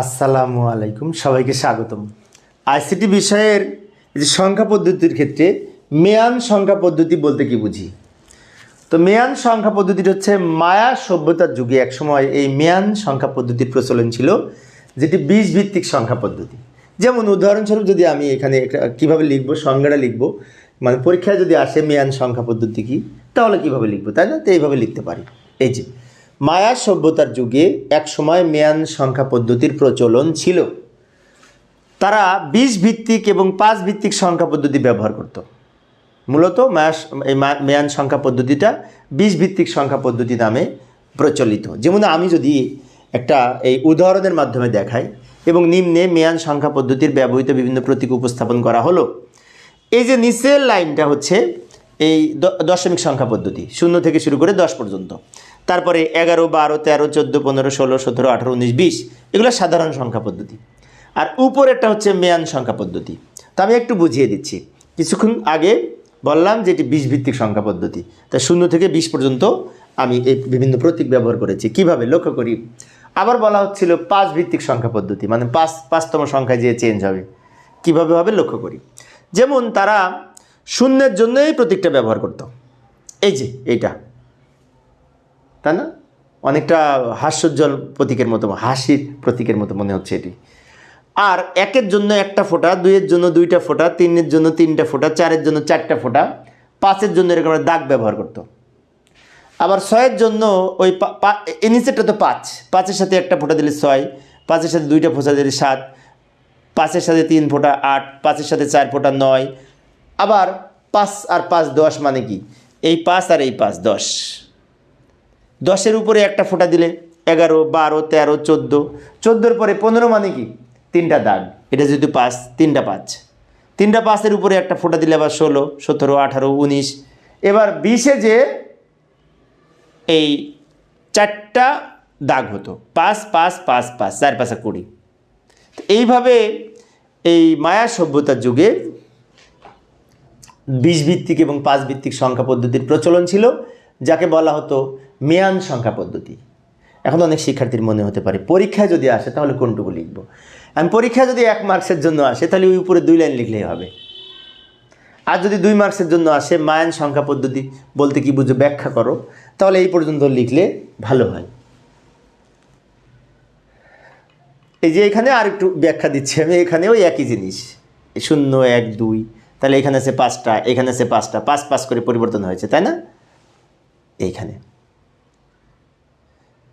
আসসালামু আলাইকুম, সবাইকে স্বাগতম। আইসিটি বিষয়ের যে সংখ্যা পদ্ধতির ক্ষেত্রে মেয়ান সংখ্যা পদ্ধতি বলতে কি বুঝি? তো মেয়ান সংখ্যা পদ্ধতিটা হচ্ছে মায়া সভ্যতার যুগে একসময় এই মেয়ান সংখ্যা পদ্ধতির প্রচলন ছিল, যেটি বীজ ভিত্তিক সংখ্যা পদ্ধতি। যেমন উদাহরণস্বরূপ যদি আমি এখানে কীভাবে লিখব, সংজ্ঞাটা লিখব মানে পরীক্ষায় যদি আসে মেয়ান সংখ্যা পদ্ধতি কি, তাহলে কীভাবে লিখব, তাই না? তো এইভাবে লিখতে পারি। এই যে মায়া সভ্যতার যুগে একসময় মেয়ান সংখ্যা পদ্ধতির প্রচলন ছিল। তারা বিশ ভিত্তিক এবং পাঁচ ভিত্তিক সংখ্যা পদ্ধতি ব্যবহার করত। মূলত মায়াস এই মেয়ান সংখ্যা পদ্ধতিটা বিশ ভিত্তিক সংখ্যা পদ্ধতি নামে প্রচলিত। যেমন আমি যদি একটা এই উদাহরণের মাধ্যমে দেখাই এবং নিম্নে মেয়ান সংখ্যা পদ্ধতির ব্যবহৃত বিভিন্ন প্রতীক উপস্থাপন করা হলো। এই যে নিচের লাইনটা হচ্ছে এই দশমিক সংখ্যা পদ্ধতি, শূন্য থেকে শুরু করে দশ পর্যন্ত। তারপরে এগারো, বারো, তেরো, চোদ্দ, পনেরো, ষোলো, সতেরো, আঠারো, উনিশ, বিশ, এগুলো সাধারণ সংখ্যা পদ্ধতি। আর উপরেরটা হচ্ছে মেয়ান সংখ্যা পদ্ধতি। তো আমি একটু বুঝিয়ে দিচ্ছি। কিছুক্ষণ আগে বললাম যে এটি বিশ ভিত্তিক সংখ্যা পদ্ধতি। তা শূন্য থেকে বিশ পর্যন্ত আমি এই বিভিন্ন প্রতীক ব্যবহার করেছি। কীভাবে? লক্ষ্য করি। আবার বলা হচ্ছিল পাঁচ ভিত্তিক সংখ্যা পদ্ধতি মানে পাঁচ, পাঁচতম সংখ্যায় যে চেঞ্জ হবে। কীভাবে হবে? লক্ষ্য করি। যেমন তারা শূন্যের জন্য এই প্রতীকটা ব্যবহার করত। এই যে, এইটা। তাই না? অনেকটা হাস্যোজ্জ্বল প্রতীকের মতো, হাসির প্রতীকের মতো মনে হচ্ছে এটি। আর একের জন্য একটা ফোঁটা, দুইয়ের জন্য দুইটা ফোঁটা, তিনের জন্য তিনটা ফোঁটা, চারের জন্য চারটা ফোঁটা, পাঁচের জন্য এরকম দাগ ব্যবহার করতো। আবার ছয়ের জন্য ওই নিচেরটা তো পাঁচ। পাঁচের সাথে একটা ফোঁটা দিলে ছয়, পাঁচের সাথে দুইটা ফোঁটা দিলে সাত, পাঁচের সাথে তিন ফোঁটা আট, পাঁচের সাথে চার ফোঁটা নয়। আবার পাঁচ আর পাঁচ দশ মানে কি? এই পাঁচ আর এই পাঁচ দশ। দশের উপরে একটা ফোঁটা দিলে এগারো, বারো, তেরো, চোদ্দ। চোদ্দোর পরে পনেরো মানে কি? তিনটা দাগ। এটা যেহেতু পাঁচ, তিনটা পাঁচ। তিনটা পাঁচের উপরে একটা ফোঁটা দিলে আবার ষোলো, সতেরো, আঠারো, উনিশ। এবার বিশে যে এই চারটা দাগ হতো, পাঁচ পাঁচ পাঁচ পাঁচ, চার, পাঁচা কুড়ি। তো এইভাবে এই মায়া সভ্যতার যুগে বিশ ভিত্তিক এবং পাঁচ ভিত্তিক সংখ্যা পদ্ধতির প্রচলন ছিল, যাকে বলা হতো মেয়ান সংখ্যা পদ্ধতি। এখন অনেক শিক্ষার্থীর মনে হতে পারে পরীক্ষায় যদি আসে তাহলে কোনটুকু লিখব? আমি পরীক্ষায় যদি এক মার্কসের জন্য আসে তাহলে ওই উপরে দুই লাইন লিখলেই হবে। আর যদি দুই মার্কসের জন্য আসে মায়ান সংখ্যা পদ্ধতি বলতে কি বুঝো ব্যাখ্যা করো, তাহলে এই পর্যন্ত লিখলে ভালো হয়। এই যে এখানে আর একটু ব্যাখ্যা দিচ্ছি আমি, এখানে ওই একই জিনিস। শূন্য, এক, দুই, তাহলে এখানে আছে পাঁচটা, এখানে আছে পাঁচটা, পাঁচ পাঁচ করে পরিবর্তন হয়েছে, তাই না? এইখানে।